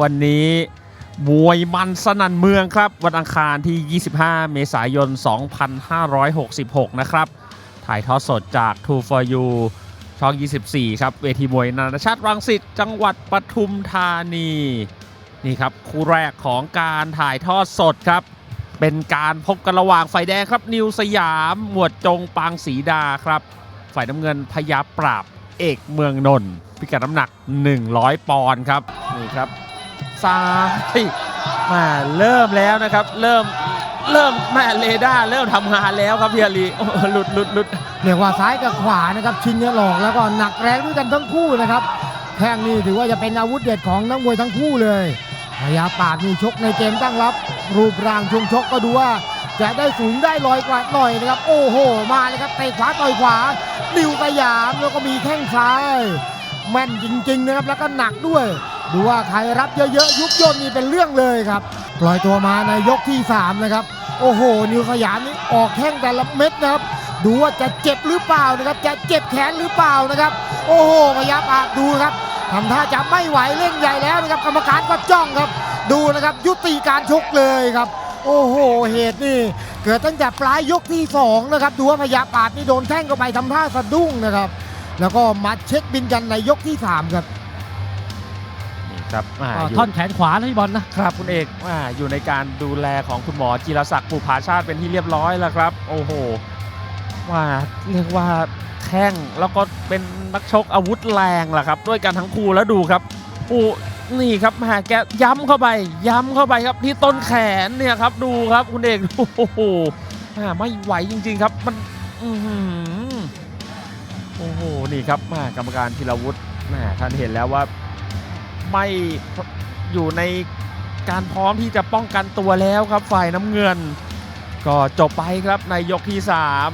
วันนี้มวยมันสนั่นเมืองครับ วันอังคารที่ 25 เมษายน 2566 นะครับ ถ่ายทอดสดจาก True for You ช่อง 24 ครับ เวทีมวยนานาชาติรังสิตจังหวัดปทุมธานี นี่ครับ คู่แรกของการถ่ายทอดสดครับ เป็นการพบกันระหว่างฝ่ายแดงครับ นิวสยาม หมวดจงปางศรีดาครับ ฝ่ายน้ำเงินพยาปราบเอกเมืองนนท์พิกัดน้ำหนัก 100 ปอนด์ครับ นี่ครับ ซ้ายมาเริ่มแล้วนะครับ เริ่มเริ่มแม่เรดาเริ่มทำงานแล้วครับพี่อลีหลุดหลุดหลุดเรียกว่าซ้ายกับขวานะครับ ชิงเนี่ยหลอกแล้วก็หนักแรงด้วยกันทั้งคู่นะครับแข้งนี่ถือว่าจะเป็นอาวุธเด็ดของนักมวยทั้งคู่เลยพยาปากนี่ชกในเกมตั้งรับ รูปร่างช่วงชกก็ดูว่า จะได้สูงได้ลอยกว่าหน่อยนะครับ โอ้โห มาเลยครับเตะขวาต่อยขวาดิวสยามแล้วก็มีแข้งซ้าย แม่นจริง ๆ นะครับแล้วก็หนักด้วย ดูว่าใครรับเยอะๆยุบย่นนี่เป็นเรื่องเลยครับ ปล่อยตัวมาในยกที่สามนะครับ โอ้โห นิวสยามนี่ออกแข้งแต่ละเม็ดนะครับ ดูว่าจะเจ็บหรือเปล่านะครับ จะเจ็บแขนหรือเปล่านะครับ โอ้โหพยาปาดูครับทำท่าจะไม่ไหวเล่นใหญ่แล้วนะครับ กรรมการก็จ้องครับ ดูนะครับยุติการชกเลยครับ โอ้โห เหตุนี่เกิดตั้งแต่ปลายยกที่สองนะครับ ดูว่าพยาปาดนี่โดนแท่งเข้าไปทำท่าสะดุ้งนะครับ แล้วก็มาเช็คบินกันในยกที่สามครับ ครับอ่าอ่าอยู่ท่อนแขนขวานะพี่บอลนะครับคุณเอกอ่าอยู่ในการดูแลของคุณหมอจิรศักดิ์ปุภาชาติเป็นที่เรียบร้อยแล้วครับ โอ้โหว่าเรียกว่าแข้งแล้วก็เป็นนักชกอาวุธแรงล่ะครับ ด้วยกันทั้งคู่แล้วดูครับโอ้นี่ครับแหมแกย้ำเข้าไป ย้ำเข้าไปครับที่ต้นแขนเนี่ยครับดูครับคุณเอกโอ้โหแหมไม่ไหวจริง ๆ ครับมันอื้อหือโอ้โหนี่ครับแหมกรรมการธีรวุฒิแหมท่านเห็นแล้วว่า ไม่อยู่ในการพร้อมที่จะป้องกันตัวแล้วครับฝ่ายน้ำเงิน ก็จบไปครับในยกที่ 3